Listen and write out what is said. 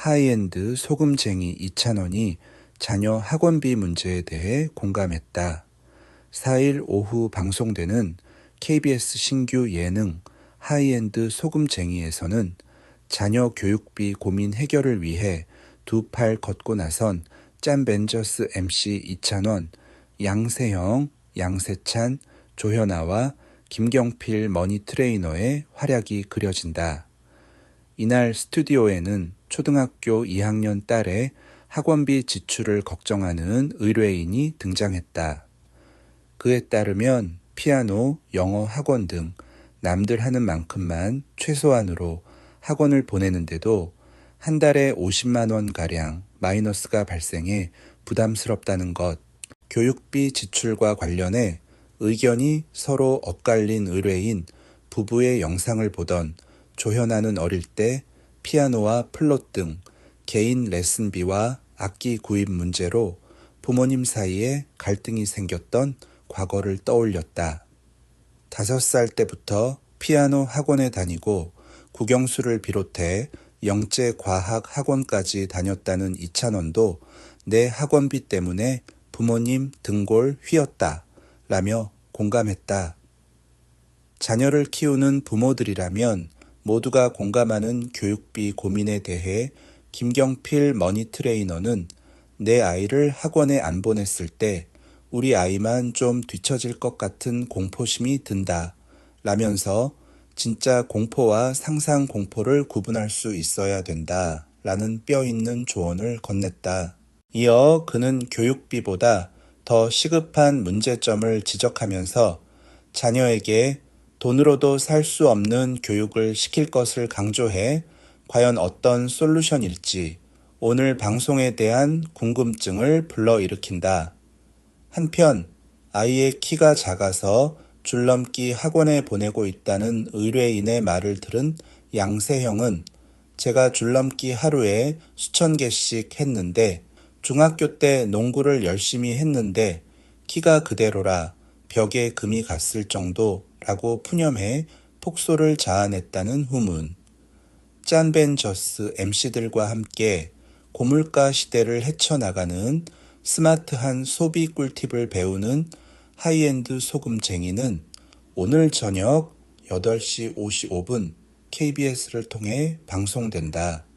하이엔드 소금쟁이 이찬원이 자녀 학원비 문제에 대해 공감했다. 4일 오후 방송되는 KBS 신규 예능 하이엔드 소금쟁이에서는 자녀 교육비 고민 해결을 위해 두 팔 걷고 나선 짠벤저스 MC 이찬원, 양세형, 양세찬, 조현아와 김경필 머니 트레이너의 활약이 그려진다. 이날 스튜디오에는 초등학교 2학년 딸의 학원비 지출을 걱정하는 의뢰인이 등장했다. 그에 따르면 피아노, 영어 학원 등 남들 하는 만큼만 최소한으로 학원을 보내는데도 한 달에 50만 원 가량 마이너스가 발생해 부담스럽다는 것. 교육비 지출과 관련해 의견이 서로 엇갈린 의뢰인 부부의 영상을 보던 조현아는 어릴 때 피아노와 플롯 등 개인 레슨비와 악기 구입 문제로 부모님 사이에 갈등이 생겼던 과거를 떠올렸다. 다섯 살 때부터 피아노 학원에 다니고 국영수를 비롯해 영재 과학 학원까지 다녔다는 이찬원도 내 학원비 때문에 부모님 등골 휘었다. 라며 공감했다. 자녀를 키우는 부모들이라면 모두가 공감하는 교육비 고민에 대해 김경필 머니 트레이너는 내 아이를 학원에 안 보냈을 때 우리 아이만 좀 뒤처질 것 같은 공포심이 든다. 라면서 진짜 공포와 상상 공포를 구분할 수 있어야 된다. 라는 뼈 있는 조언을 건넸다. 이어 그는 교육비보다 더 시급한 문제점을 지적하면서 자녀에게 돈으로도 살 수 없는 교육을 시킬 것을 강조해 과연 어떤 솔루션일지 오늘 방송에 대한 궁금증을 불러일으킨다. 한편 아이의 키가 작아서 줄넘기 학원에 보내고 있다는 의뢰인의 말을 들은 양세형은 제가 줄넘기 하루에 수천 개씩 했는데 중학교 때 농구를 열심히 했는데 키가 그대로라 벽에 금이 갔을 정도라고 푸념해 폭소를 자아냈다는 후문. 짠벤저스 MC들과 함께 고물가 시대를 헤쳐나가는 스마트한 소비 꿀팁을 배우는 하이엔드 소금쟁이는 오늘 저녁 8시 55분 KBS를 통해 방송된다.